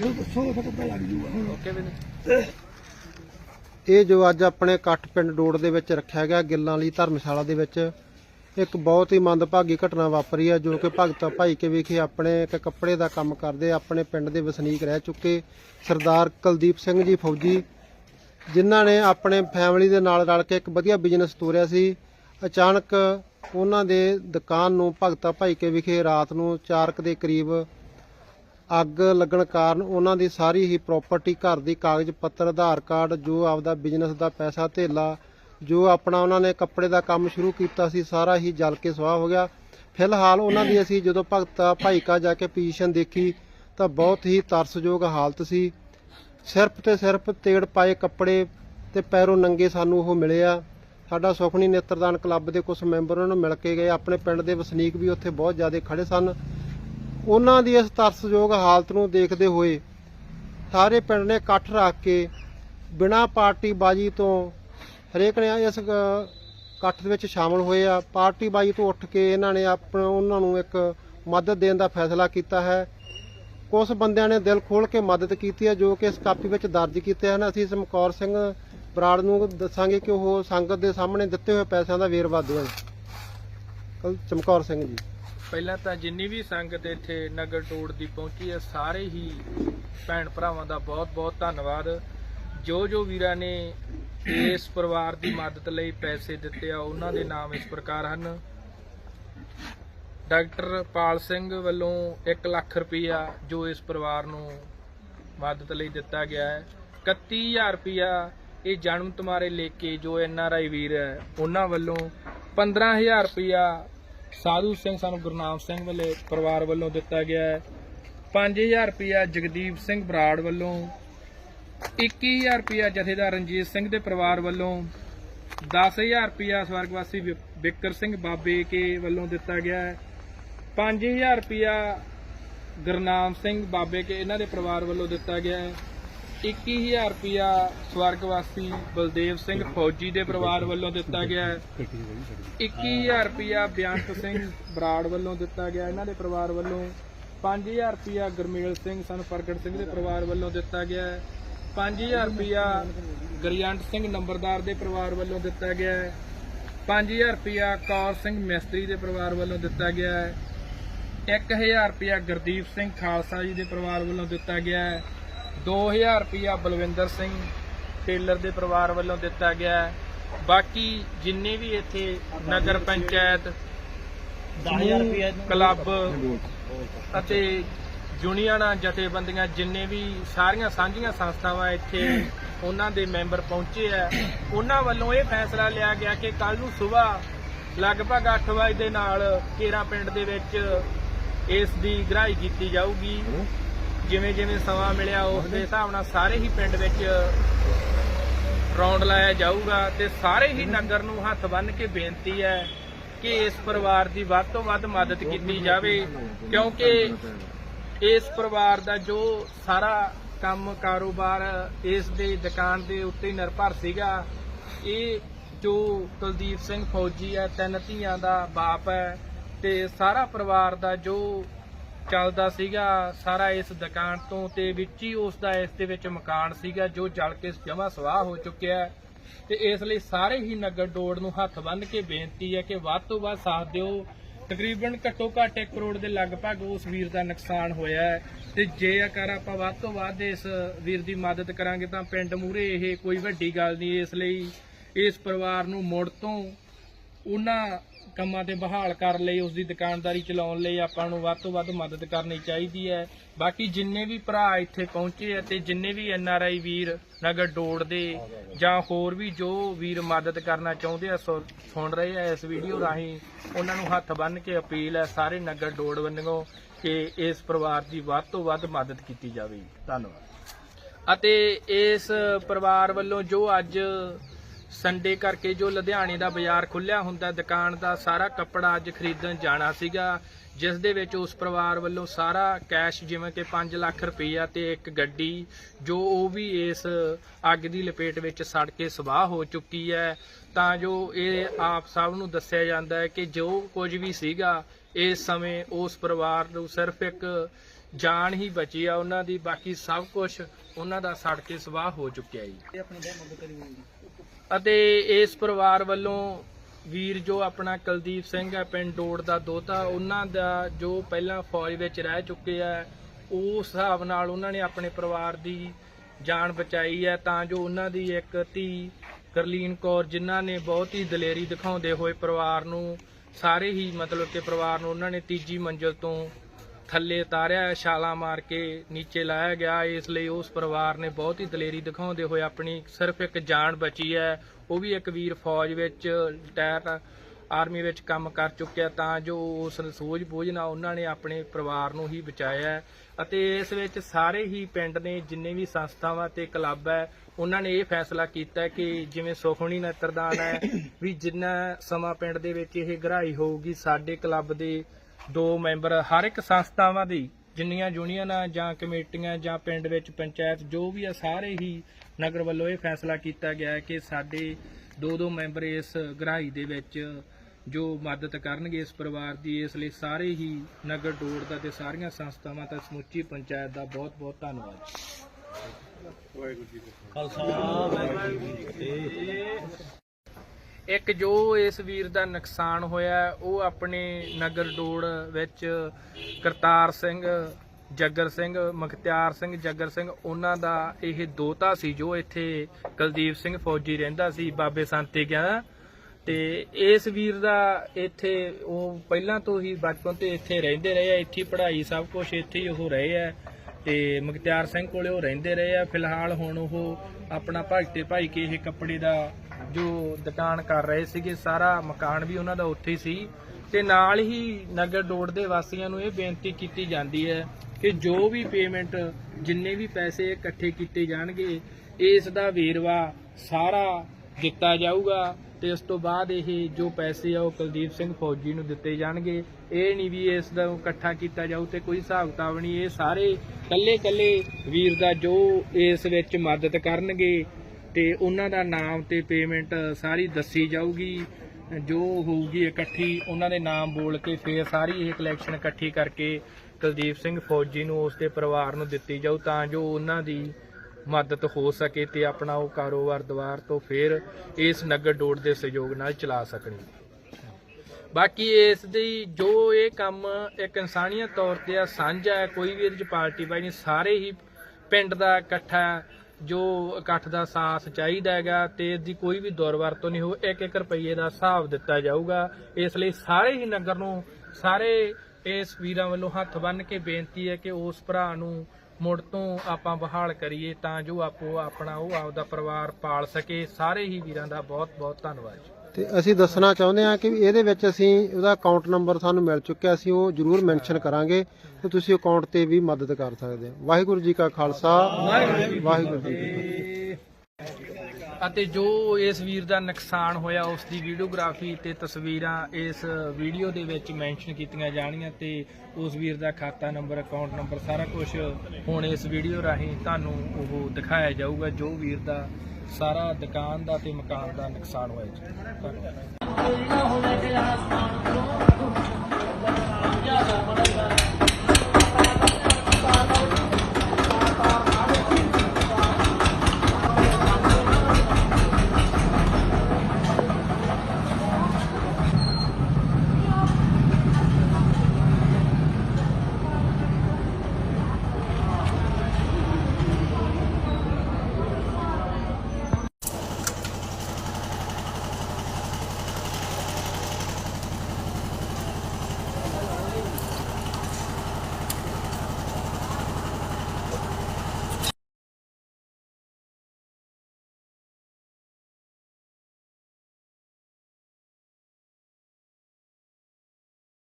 ਜੋ ਦੱਸੋ ਤਾਂ ਪਤਾ ਲੱਗ ਜੂਗਾ। ਹੁਣ ਓਕੇ ਵੀ ਇਹ ਜੋ ਅੱਜ ਆਪਣੇ ਇਕੱਠ ਪਿੰਡ ਡੋੜ ਦੇ ਵਿੱਚ ਰੱਖਿਆ ਗਿਆ ਗਿੱਲਾਂ ਲਈ ਧਰਮਸ਼ਾਲਾ ਦੇ ਵਿੱਚ ਇੱਕ ਬਹੁਤ ਹੀ ਮੰਦਭਾਗੀ ਘਟਨਾ ਵਾਪਰੀ ਹੈ ਜੋ ਕਿ ਭਗਤਾ ਭਾਈ ਕੇ ਵਿਖੇ ਆਪਣੇ ਇੱਕ ਕੱਪੜੇ ਦਾ ਕੰਮ ਕਰਦੇ ਆਪਣੇ ਪਿੰਡ ਦੇ ਵਸਨੀਕ ਰਹਿ ਚੁੱਕੇ ਸਰਦਾਰ ਕੁਲਦੀਪ ਸਿੰਘ ਜੀ ਫੌਜੀ ਜਿਨ੍ਹਾਂ ਨੇ ਆਪਣੇ ਫੈਮਿਲੀ ਦੇ ਨਾਲ ਰਲ ਕੇ ਇੱਕ ਵਧੀਆ ਬਿਜ਼ਨਸ ਤੋਰਿਆ ਸੀ। ਅਚਾਨਕ ਉਹਨਾਂ ਦੇ ਦੁਕਾਨ ਨੂੰ ਭਗਤਾ ਭਾਈ ਕੇ ਵਿਖੇ ਰਾਤ ਨੂੰ 4 ਦੇ ਕਰੀਬ ਅੱਗ ਲੱਗਣ ਕਾਰਨ ਉਹਨਾਂ ਦੀ ਸਾਰੀ ਹੀ ਪ੍ਰਾਪਰਟੀ ਘਰ ਦੀ ਕਾਗਜ਼ ਪੱਤਰ, ਆਧਾਰ ਕਾਰਡ, ਜੋ ਆਪਦਾ ਬਿਜ਼ਨਸ ਦਾ ਪੈਸਾ ਧੇਲਾ, ਜੋ ਆਪਣਾ ਉਹਨਾਂ ਨੇ ਕੱਪੜੇ ਦਾ ਕੰਮ ਸ਼ੁਰੂ ਕੀਤਾ ਸੀ, ਸਾਰਾ ਹੀ ਜਲ ਕੇ ਸੁਆਹ ਹੋ ਗਿਆ। ਫਿਲਹਾਲ ਉਹਨਾਂ ਦੀ ਅਸੀਂ ਜਦੋਂ ਭਗਤਾ ਭਾਈਕਾ ਜਾ ਕੇ ਪੋਜੀਸ਼ਨ ਦੇਖੀ, ਤਾਂ ਬਹੁਤ ਹੀ ਤਰਸਯੋਗ ਹਾਲਤ ਸੀ। ਸਿਰਫ ਤੇ ਸਿਰਫ ਤੇੜ ਪਾਏ ਕੱਪੜੇ ਤੇ ਪੈਰੋਂ ਨੰਗੇ ਸਾਨੂੰ ਉਹ ਮਿਲੇ ਆ। ਸਾਡਾ ਸੁਖਣੀ ਨੇਤਰਦਾਨ ਕਲੱਬ ਦੇ ਕੁਝ ਮੈਂਬਰ ਉਹਨਾਂ ਨੂੰ ਮਿਲ ਕੇ ਗਏ। ਆਪਣੇ ਪਿੰਡ ਦੇ ਵਸਨੀਕ ਵੀ ਉੱਥੇ ਬਹੁਤ ਜ਼ਿਆਦਾ ਖੜੇ ਸਨ। ਉਹਨਾਂ ਦੀ ਇਸ ਤਰਸਯੋਗ ਹਾਲਤ ਨੂੰ ਦੇਖਦੇ ਹੋਏ ਸਾਰੇ ਪਿੰਡ ਨੇ ਇਕੱਠ ਰੱਖ ਕੇ ਬਿਨਾਂ ਪਾਰਟੀ ਬਾਜੀ ਤੋਂ ਹਰੇਕ ਨੇ ਇਸ ਇਕੱਠ ਦੇ ਵਿੱਚ ਸ਼ਾਮਲ ਹੋਏ ਆ। ਪਾਰਟੀ ਬਾਜੀ ਤੋਂ ਉੱਠ ਕੇ ਇਹਨਾਂ ਨੇ ਆਪਣਾ ਉਹਨਾਂ ਨੂੰ ਇੱਕ ਮਦਦ ਦੇਣ ਦਾ ਫੈਸਲਾ ਕੀਤਾ ਹੈ। ਕੁਝ ਬੰਦਿਆਂ ਨੇ ਦਿਲ ਖੋਲ ਕੇ ਮਦਦ ਕੀਤੀ ਹੈ ਜੋ ਕਿ ਇਸ ਕਾਪੀ ਵਿੱਚ ਦਰਜ ਕੀਤੇ ਹਨ। ਅਸੀਂ ਚਮਕੌਰ ਸਿੰਘ ਬਰਾੜ ਨੂੰ ਦੱਸਾਂਗੇ ਕਿ ਉਹ ਸੰਗਤ ਦੇ ਸਾਹਮਣੇ ਦਿੱਤੇ ਹੋਏ ਪੈਸਿਆਂ ਦਾ ਵੇਰਵਾ ਦੇਣ ਕੱਲ ਚਮਕੌਰ ਸਿੰਘ ਜੀ। ਪਹਿਲਾਂ ਤਾਂ ਜਿੰਨੀ ਵੀ ਸੰਗਤ ਇੱਥੇ ਨਗਰ ਟੋੜ ਦੀ ਪਹੁੰਚੀ ਹੈ, ਸਾਰੇ ਹੀ ਭੈਣ ਭਰਾਵਾਂ ਦਾ ਬਹੁਤ-ਬਹੁਤ ਧੰਨਵਾਦ। ਜੋ ਜੋ ਵੀਰਾਂ ਨੇ ਇਸ ਪਰਿਵਾਰ ਦੀ ਮਦਦ ਲਈ ਪੈਸੇ ਦਿੱਤੇ ਆ, ਉਹਨਾਂ ਦੇ ਨਾਮ ਇਸ ਪ੍ਰਕਾਰ ਹਨ। ਡਾਕਟਰ ਪਾਲ ਸਿੰਘ ਵੱਲੋਂ 1 ਲੱਖ ਰੁਪਇਆ ਜੋ ਇਸ ਪਰਿਵਾਰ ਨੂੰ ਮਦਦ ਲਈ ਦਿੱਤਾ ਗਿਆ ਹੈ। 31000 ਰੁਪਇਆ ਇਹ ਜਨਮ ਤੁਮਾਰੇ ਕੇ ਜੋ ਐਨ ਆਰ ਆਈ ਵੀਰ ਹੈ, ਉਹਨਾਂ ਵੱਲੋਂ 15000 ਰੁਪਇਆ ਸਾਧੂ ਸਿੰਘ ਸਾਨੂੰ ਗੁਰਨਾਮ ਸਿੰਘ ਵੱਲੇ ਪਰਿਵਾਰ ਵੱਲੋਂ ਦਿੱਤਾ ਗਿਆ ਹੈ। 5000 ਰੁਪਇਆ ਜਗਦੀਪ ਸਿੰਘ ਬਰਾੜ ਵੱਲੋਂ 21000 ਰੁਪਇਆ ਜਥੇਦਾਰ ਰਣਜੀਤ ਸਿੰਘ ਦੇ ਪਰਿਵਾਰ ਵੱਲੋਂ 10000 ਰੁਪਇਆ ਸਵਰਗਵਾਸੀ ਵਿ- ਵਿਕਰ ਸਿੰਘ ਬਾਬੇ ਕੇ ਵੱਲੋਂ ਦਿੱਤਾ ਗਿਆ ਹੈ। 5000 ਰੁਪਇਆ ਗੁਰਨਾਮ ਸਿੰਘ ਬਾਬੇ ਕੇ ਇਹਨਾਂ ਦੇ ਪਰਿਵਾਰ ਵੱਲੋਂ ਦਿੱਤਾ ਗਿਆ ਹੈ। 21000 ਰੁਪਇਆ ਸਵਰਗਵਾਸੀ ਬਲਦੇਵ ਸਿੰਘ ਫੌਜੀ ਦੇ ਪਰਿਵਾਰ ਵੱਲੋਂ ਦਿੱਤਾ ਗਿਆ ਹੈ। 21000 ਰੁਪਇਆ ਬਿਆੰਤ ਸਿੰਘ ਬਰਾੜ ਵੱਲੋਂ ਦਿੱਤਾ ਗਿਆ ਇਹਨਾਂ ਦੇ ਪਰਿਵਾਰ ਵੱਲੋਂ 5000 ਰੁਪਇਆ ਗੁਰਮੇਲ ਸਿੰਘ, ਸਨ ਪ੍ਰਗਟ ਸਿੰਘ ਦੇ ਪਰਿਵਾਰ ਵੱਲੋਂ ਦਿੱਤਾ ਗਿਆ ਹੈ। 5000 ਰੁਪਇਆ ਗਰਜੰਟ ਸਿੰਘ ਨੰਬਰਦਾਰ ਦੇ ਪਰਿਵਾਰ ਵੱਲੋਂ ਦਿੱਤਾ ਗਿਆ ਹੈ। 5000 ਰੁਪਇਆ ਕੌਰ ਸਿੰਘ ਮਿਸਤਰੀ ਦੇ ਪਰਿਵਾਰ ਵੱਲੋਂ ਦਿੱਤਾ ਗਿਆ ਹੈ। 1000 ਰੁਪਇਆ ਗੁਰਦੀਪ ਸਿੰਘ ਖਾਲਸਾ ਜੀ ਦੇ ਪਰਿਵਾਰ ਵੱਲੋਂ ਦਿੱਤਾ ਗਿਆ ਹੈ। 2000 ਰੁਪਇਆ ਬਲਵਿੰਦਰ ਸਿੰਘ ਟੇਲਰ ਦੇ ਪਰਿਵਾਰ ਵੱਲੋਂ ਦਿੱਤਾ ਗਿਆ ਹੈ। ਬਾਕੀ ਜਿੰਨੇ ਵੀ ਇੱਥੇ ਨਗਰ ਪੰਚਾਇਤ 10000 ਰੁਪਇਆ ਕਲੱਬ ਅਤੇ ਯੂਨੀਅਨਾਂ, ਜਥੇਬੰਦੀਆਂ ਜਿੰਨੇ ਵੀ ਸਾਰੀਆਂ ਸਾਂਝੀਆਂ ਸੰਸਥਾਵਾਂ ਇੱਥੇ ਉਹਨਾਂ ਦੇ ਮੈਂਬਰ ਪਹੁੰਚੇ ਆ, ਉਹਨਾਂ ਵੱਲੋਂ ਇਹ ਫੈਸਲਾ ਲਿਆ ਗਿਆ ਕਿ ਕੱਲ ਨੂੰ ਸਵੇਰ ਲਗਭਗ 8 ਵਜੇ ਦੇ ਨਾਲ ਕੇਰਾ ਪਿੰਡ ਦੇ ਵਿੱਚ ਇਸ ਦੀ ਗ੍ਰਾਹੀ ਕੀਤੀ ਜਾਊਗੀ। ਜਿਵੇਂ ਜਿਵੇਂ ਸਮਾਂ ਮਿਲਿਆ, ਉਸ ਦੇ ਹਿਸਾਬ ਨਾਲ ਸਾਰੇ ਹੀ ਪਿੰਡ ਵਿੱਚ ਰੌਂਡ ਲਾਇਆ ਜਾਊਗਾ ਤੇ ਸਾਰੇ ਹੀ ਨਗਰ ਨੂੰ ਹੱਥ ਬੰਨ੍ਹ ਕੇ ਬੇਨਤੀ ਹੈ ਕਿ ਇਸ ਪਰਿਵਾਰ ਦੀ ਵੱਧ ਤੋਂ ਵੱਧ ਮਦਦ ਕੀਤੀ ਜਾਵੇ, ਕਿਉਂਕਿ ਇਸ ਪਰਿਵਾਰ ਦਾ ਜੋ ਸਾਰਾ ਕੰਮ ਕਾਰੋਬਾਰ ਇਸ ਦੇ ਦੁਕਾਨ ਦੇ ਉੱਤੇ ਨਿਰਭਰ ਸੀਗਾ, ਇਹ ਜੋ ਕੁਲਦੀਪ ਸਿੰਘ ਫੌਜੀ ਹੈ, ਤਿੰਨ ਧੀਆਂ ਦਾ ਬਾਪ ਹੈ ਤੇ ਸਾਰਾ ਪਰਿਵਾਰ ਦਾ ਜੋ ਚੱਲਦਾ ਸੀਗਾ ਸਾਰਾ ਇਸ ਦੁਕਾਨ ਤੋਂ ਤੇ ਵਿੱਚ ਹੀ ਉਸ ਦਾ ਇਸ ਦੇ ਵਿੱਚ ਮਕਾਨ ਸੀਗਾ ਜੋ ਜਲ ਕੇ ਜਮਾ ਸਵਾਹ ਹੋ ਚੁੱਕਿਆ ਹੈ। ਤੇ ਇਸ ਲਈ ਸਾਰੇ ਹੀ ਨਗਰ ਡੋੜ ਨੂੰ ਹੱਥ ਬੰਨ੍ਹ ਕੇ ਬੇਨਤੀ ਹੈ ਕਿ ਵੱਧ ਤੋਂ ਵੱਧ ਸਾਥ ਦਿਓ। ਤਕਰੀਬਨ ਘੱਟੋ ਘੱਟ 1 ਕਰੋੜ ਦੇ ਲਗਭਗ ਉਸ ਵੀਰ ਦਾ ਨੁਕਸਾਨ ਹੋਇਆ ਹੈ। ਤੇ ਜੇ ਅਕਰ ਆਪਾਂ ਵੱਧ ਤੋਂ ਵੱਧ ਇਸ ਵੀਰ ਦੀ ਮਦਦ ਕਰਾਂਗੇ ਤਾਂ ਪਿੰਡ ਮੂਰੇ ਇਹ ਕੋਈ ਵੱਡੀ ਗੱਲ ਨਹੀਂ। ਇਸ ਲਈ ਇਸ ਪਰਿਵਾਰ ਨੂੰ ਮੁੜ ਤੋਂ ਉਹਨਾਂ ਕੰਮਾਂ ਤੇ ਬਹਾਲ ਕਰਨ ਲਈ ਉਸ ਦੀ ਦੁਕਾਨਦਾਰੀ ਚਲਾਉਣ ਲਈ ਆਪਾਂ ਨੂੰ ਵੱਧ ਤੋਂ ਵੱਧ ਮਦਦ ਕਰਨੀ ਚਾਹੀਦੀ ਹੈ। ਬਾਕੀ ਜਿੰਨੇ ਵੀ ਭਰਾ ਇੱਥੇ ਪਹੁੰਚੇ ਅਤੇ ਜਿੰਨੇ ਵੀ ਐਨ ਆਰ ਆਈ ਵੀਰ ਨਗਰ ਡੋੜ ਦੇ ਜਾਂ ਹੋਰ ਵੀ ਜੋ ਵੀਰ ਮਦਦ ਕਰਨਾ ਚਾਹੁੰਦੇ ਆ ਸੁ- ਸੁਣ ਰਹੇ ਆ ਇਸ ਵੀਡੀਓ ਰਾਹੀਂ, ਉਹਨਾਂ ਨੂੰ ਹੱਥ ਬੰਨ੍ਹ ਕੇ ਅਪੀਲ ਹੈ ਸਾਰੇ ਨਗਰ ਡੋੜ ਵੱਲੋਂ ਕਿ ਇਸ ਪਰਿਵਾਰ ਦੀ ਵੱਧ ਤੋਂ ਵੱਧ ਮਦਦ ਕੀਤੀ ਜਾਵੇ। ਧੰਨਵਾਦ। ਅਤੇ ਇਸ ਪਰਿਵਾਰ ਵੱਲੋਂ ਜੋ ਅੱਜ ਸੰਡੇ ਕਰਕੇ ਜੋ ਲੁਧਿਆਣੇ ਦਾ ਬਾਜ਼ਾਰ ਖੁੱਲਿਆ ਹੁੰਦਾ, ਦੁਕਾਨ ਦਾ ਸਾਰਾ ਕੱਪੜਾ ਅੱਜ ਖਰੀਦਣ ਜਾਣਾ ਸੀਗਾ, ਜਿਸ ਦੇ ਵਿੱਚ ਉਸ ਪਰਿਵਾਰ ਵੱਲੋਂ ਸਾਰਾ ਕੈਸ਼ ਜਿਵੇਂ ਕਿ 5 ਲੱਖ ਰੁਪਈਆ ਤੇ ਇੱਕ ਗੱਡੀ, ਜੋ ਉਹ ਵੀ ਇਸ ਅੱਗ ਦੀ ਲਪੇਟ ਵਿੱਚ ਸੜ ਕੇ ਸਵਾਹ ਹੋ ਚੁੱਕੀ ਹੈ। ਤਾਂ ਜੋ ਇਹ ਆਪ ਸਭ ਨੂੰ ਦੱਸਿਆ ਜਾਂਦਾ ਹੈ ਕਿ ਜੋ ਕੁਝ ਵੀ ਸੀਗਾ, ਇਸ ਸਮੇਂ ਉਸ ਪਰਿਵਾਰ ਨੂੰ ਸਿਰਫ ਇੱਕ ਜਾਨ ਹੀ ਬਚੀ ਆ, ਉਹਨਾਂ ਦੀ ਬਾਕੀ ਸਭ ਕੁਝ ਉਹਨਾਂ ਦਾ ਸੜ ਕੇ ਸਵਾਹ ਹੋ ਚੁੱਕਿਆ ਜੀ। ਅਤੇ ਇਸ ਪਰਿਵਾਰ ਵੱਲੋਂ ਵੀਰ ਜੋ ਆਪਣਾ ਕੁਲਦੀਪ ਸਿੰਘ ਹੈ, ਪਿੰਡ ਡੋੜ ਦਾ ਦੋਤਾ, ਉਹਨਾਂ ਦਾ ਜੋ ਪਹਿਲਾਂ ਫੌਜ ਵਿੱਚ ਰਹਿ ਚੁੱਕੇ ਆ ਉਸ ਹਿਸਾਬ ਨਾਲ ਉਹਨਾਂ ਨੇ ਆਪਣੇ ਪਰਿਵਾਰ ਦੀ ਜਾਨ ਬਚਾਈ ਹੈ। ਤਾਂ ਜੋ ਉਹਨਾਂ ਦੀ ਇੱਕ ਧੀ ਕਰਲੀਨ ਕੌਰ, ਜਿਨ੍ਹਾਂ ਨੇ ਬਹੁਤ ਹੀ ਦਲੇਰੀ ਦਿਖਾਉਂਦੇ ਹੋਏ ਪਰਿਵਾਰ ਨੂੰ, ਸਾਰੇ ਹੀ ਮਤਲਬ ਕਿ ਪਰਿਵਾਰ ਨੂੰ ਉਹਨਾਂ ਨੇ ਤੀਜੀ ਮੰਜ਼ਲ ਤੋਂ ਥੱਲੇ ਤਾਰਿਆ ਛਾਲਾਂ ਮਾਰ ਕੇ ਨੀਚੇ ਲਾਇਆ ਗਿਆ। ਇਸ ਲਈ ਉਸ ਪਰਿਵਾਰ ਨੇ ਬਹੁਤ ਹੀ ਦਲੇਰੀ ਦਿਖਾਉਂਦੇ ਹੋਏ ਆਪਣੀ ਸਿਰਫ ਇੱਕ ਜਾਨ ਬਚੀ ਹੈ। ਉਹ ਵੀ ਇੱਕ ਵੀਰ ਫੌਜ ਵਿੱਚ ਰਿਟਾਇਰ ਆਰਮੀ ਵਿੱਚ ਕੰਮ ਕਰ ਚੁੱਕਿਆ ਤਾਂ ਜੋ ਉਸ ਸੂਝ ਬੂਝ ਨਾਲ ਉਹਨਾਂ ਨੇ ਆਪਣੇ ਪਰਿਵਾਰ ਨੂੰ ਹੀ ਬਚਾਇਆ ਅਤੇ ਇਸ ਵਿੱਚ ਸਾਰੇ ਹੀ ਪਿੰਡ ਨੇ ਜਿੰਨੇ ਵੀ ਸੰਸਥਾਵਾਂ ਤੇ ਕਲੱਬ ਹੈ, ਉਹਨਾਂ ਨੇ ਇਹ ਫੈਸਲਾ ਕੀਤਾ ਕਿ ਜਿਵੇਂ ਸੁਖਮਣੀ ਨੇਤਰਦਾਨ ਹੈ, ਵੀ ਜਿੰਨਾ ਸਮਾਂ ਪਿੰਡ ਦੇ ਵਿੱਚ ਇਹ ਗ੍ਰਾਈ ਹੋਊਗੀ, ਸਾਡੇ ਕਲੱਬ ਦੇ ਦੋ ਮੈਂਬਰ ਹਰ ਇੱਕ ਸੰਸਥਾਵਾਂ ਦੀ ਜਿੰਨੀਆਂ ਯੂਨੀਅਨਾਂ ਜਾਂ ਕਮੇਟੀਆਂ ਜਾਂ ਪਿੰਡ ਵਿੱਚ ਪੰਚਾਇਤ ਜੋ ਵੀ ਆ ਸਾਰੇ ਹੀ ਨਗਰ ਵੱਲੋਂ ਇਹ ਫੈਸਲਾ ਕੀਤਾ ਗਿਆ ਹੈ ਕਿ ਸਾਡੇ ਦੋ ਦੋ ਮੈਂਬਰ ਇਸ ਗ੍ਰਾਈ ਦੇ ਵਿੱਚ ਜੋ ਮਦਦ ਕਰਨਗੇ ਇਸ ਪਰਿਵਾਰ ਦੀ ਇਸ ਲਈ ਸਾਰੇ ਹੀ ਨਗਰ ਡੋੜ ਦਾ ਤੇ ਸਾਰੀਆਂ ਸੰਸਥਾਵਾਂ ਤੇ ਸਮੁੱਚੀ ਪੰਚਾਇਤ ਦਾ ਬਹੁਤ ਬਹੁਤ ਧੰਨਵਾਦ। ਇੱਕ ਜੋ ਇਸ ਵੀਰ ਦਾ ਨੁਕਸਾਨ ਹੋਇਆ, ਉਹ ਆਪਣੇ ਨਗਰ ਡੋੜ ਵਿੱਚ ਕਰਤਾਰ ਸਿੰਘ, ਜੱਗਰ ਸਿੰਘ, ਮੁਖਤਿਆਰ ਸਿੰਘ, ਜੱਗਰ ਸਿੰਘ, ਉਹਨਾਂ ਦਾ ਇਹ ਦੋਤਾ ਸੀ ਜੋ ਇੱਥੇ ਕੁਲਦੀਪ ਸਿੰਘ ਫੌਜੀ ਰਹਿੰਦਾ ਸੀ, ਬਾਬੇ ਸੰਤੇ ਗਿਆ ਤੇ ਇਸ ਵੀਰ ਦਾ ਇੱਥੇ, ਉਹ ਪਹਿਲਾਂ ਤੋਂ ਹੀ ਬਚਪਨ ਤੋਂ ਇੱਥੇ ਰਹਿੰਦੇ ਰਹੇ ਆ, ਇੱਥੇ ਪੜ੍ਹਾਈ ਸਭ ਕੁਝ ਇੱਥੇ ਹੀ ਉਹ ਰਹੇ ਆ। ਤੇ ਮੁਖਤਿਆਰ ਸਿੰਘ ਕੋਲੇ ਉਹ ਰਹਿੰਦੇ ਰਹੇ ਆ। ਫਿਲਹਾਲ ਹੁਣ ਉਹ ਆਪਣਾ ਭਗਤੇ ਭਾਈ ਕੇ ਇਹ ਕੱਪੜੇ ਦਾ ਜੋ ਦੁਕਾਨ ਕਰ ਰਹੇ ਸੀਗੇ, ਸਾਰਾ ਮਕਾਨ ਵੀ ਉਹਨਾਂ ਦਾ ਉੱਥੇ ਸੀ। ਤੇ ਨਾਲ ਹੀ ਨਗਰ ਡੋੜ ਦੇ ਵਾਸੀਆਂ ਨੂੰ ਇਹ ਬੇਨਤੀ ਕੀਤੀ ਜਾਂਦੀ ਹੈ ਕਿ ਜੋ ਵੀ ਪੇਮੈਂਟ ਜਿੰਨੇ ਵੀ ਪੈਸੇ ਇਕੱਠੇ ਕੀਤੇ ਜਾਣਗੇ, ਇਸ ਦਾ ਵੇਰਵਾ ਸਾਰਾ ਦਿੱਤਾ ਜਾਊਗਾ ਤੇ ਉਸ ਤੋਂ ਬਾਅਦ ਇਹ ਜੋ ਪੈਸੇ ਆ ਉਹ ਕੁਲਦੀਪ ਸਿੰਘ ਫੌਜੀ ਨੂੰ ਦਿੱਤੇ ਜਾਣਗੇ। ਇਹ ਨਹੀਂ ਵੀ ਇਸ ਦਾ ਇਕੱਠਾ ਕੀਤਾ ਜਾਊ ਤੇ ਕੋਈ ਹਿਸਾਬ ਕਿਤਾਬ ਨਹੀਂ, ਇਹ ਸਾਰੇ ਕੱਲੇ ਕੱਲੇ ਵੀਰ ਦਾ ਜੋ ਇਸ ਵਿੱਚ ਮਦਦ ਕਰਨਗੇ ਤੇ ਉਹਨਾਂ ਦਾ ਨਾਮ ਤੇ ਪੇਮੈਂਟ ਸਾਰੀ ਦੱਸੀ ਜਾਊਗੀ। ਜੋ ਹੋਊਗੀ ਇਕੱਠੀ, ਉਹਨਾਂ ਦੇ ਨਾਮ ਬੋਲ ਕੇ ਫੇਰ ਸਾਰੀ ਇਹ ਕਲੈਕਸ਼ਨ ਇਕੱਠੀ ਕਰਕੇ ਕੁਲਦੀਪ ਸਿੰਘ ਫੌਜੀ ਨੂੰ ਉਸ ਦੇ ਪਰਿਵਾਰ ਨੂੰ ਦਿੱਤੀ ਜਾਊ ਤਾਂ ਜੋ ਉਹਨਾਂ ਦੀ ਮਦਦ ਹੋ ਸਕੇ ਤੇ ਆਪਣਾ ਉਹ ਕਾਰੋਬਾਰ ਦੁਆਰ ਤੋਂ ਫੇਰ ਇਸ ਨਗਰ ਡੋੜ ਦੇ ਸਹਿਯੋਗ ਨਾਲ ਚਲਾ ਸਕਣ। ਬਾਕੀ ਇਸ ਦੀ ਜੋ ਇਹ ਕੰਮ ਇੱਕ ਇਨਸਾਨੀਅਤ ਤੌਰ ਤੇ ਆ, ਸਾਂਝਾ ਹੈ, ਕੋਈ ਵੀ ਇਹਦੇ ਚ ਪਾਰਟੀ ਬਾਈ ਨਹੀਂ, ਸਾਰੇ ਹੀ ਪਿੰਡ ਦਾ ਇਕੱਠਾ ਜੋ ਇਕੱਠ ਦਾ ਸਾਥ ਚਾਹੀਦਾ ਹੈਗਾ, ਤੇ ਇਸ ਦੀ ਕੋਈ ਵੀ ਦੁਰਵਰਤੋਂ ਨਹੀਂ ਹੋ ਇੱਕ ਇੱਕ ਰੁਪਏ ਦਾ ਹਿਸਾਬ ਦਿੱਤਾ ਜਾਊਗਾ। ਇਸ ਲਈ ਸਾਰੇ ਹੀ ਨਗਰ ਨੂੰ, ਸਾਰੇ ਇਸ ਵੀਰਾਂ ਵੱਲੋਂ ਹੱਥ ਬੰਨ੍ਹ ਕੇ ਬੇਨਤੀ ਹੈ ਕਿ ਉਸ ਭਰਾ ਨੂੰ ਮੁੜ ਤੋਂ ਆਪਾਂ ਬਹਾਲ ਕਰੀਏ, ਤਾਂ ਜੋ ਆਪੋ ਆਪਣਾ, ਉਹ ਆਪਦਾ ਪਰਿਵਾਰ ਪਾਲ ਸਕੇ। ਸਾਰੇ ਹੀ ਵੀਰਾਂ ਦਾ ਬਹੁਤ ਬਹੁਤ ਧੰਨਵਾਦ ਜੀ। ਤੇ ਅਸੀਂ ਦੱਸਣਾ ਚਾਹੁੰਦੇ ਹਾਂ ਕਿ ਇਹਦੇ ਵਿੱਚ ਅਸੀਂ ਉਹਦਾ ਅਕਾਊਂਟ ਨੰਬਰ ਸਾਨੂੰ ਮਿਲ ਚੁੱਕਿਆ, ਅਸੀਂ ਉਹ ਜ਼ਰੂਰ ਮੈਂਸ਼ਨ ਕਰਾਂਗੇ ਤੇ ਤੁਸੀਂ ਅਕਾਊਂਟ ਤੇ ਵੀ ਮਦਦ ਕਰ ਸਕਦੇ ਹੋ। ਵਾਹਿਗੁਰੂ ਜੀ ਕਾ ਖਾਲਸਾ, ਵਾਹਿਗੁਰੂ ਜੀ ਕੀ ਫਤਿਹ। ਅਤੇ ਜੋ ਇਸ ਵੀਰ ਦਾ ਨੁਕਸਾਨ ਹੋਇਆ, ਉਸ ਦੀ ਵੀਡੀਓਗ੍ਰਾਫੀ ਤੇ ਤਸਵੀਰਾਂ ਇਸ ਵੀਡੀਓ ਦੇ ਵਿੱਚ ਮੈਂਸ਼ਨ ਕੀਤੀਆਂ ਜਾਣੀਆਂ ਤੇ ਉਸ ਵੀਰ ਦਾ ਖਾਤਾ ਨੰਬਰ ਅਕਾਊਂਟ ਨੰਬਰ ਸਾਰਾ ਕੁਝ ਹੁਣ ਇਸ ਵੀਡੀਓ ਰਾਹੀਂ ਤੁਹਾਨੂੰ ਉਹ ਦਿਖਾਇਆ ਜਾਊਗਾ, ਜੋ ਵੀਰ ਦਾ ਸਾਰਾ ਦੁਕਾਨ ਦਾ ਤੇ ਮਕਾਨ ਦਾ ਨੁਕਸਾਨ ਹੋਇਆ ਜੀ। ਧੰਨਵਾਦ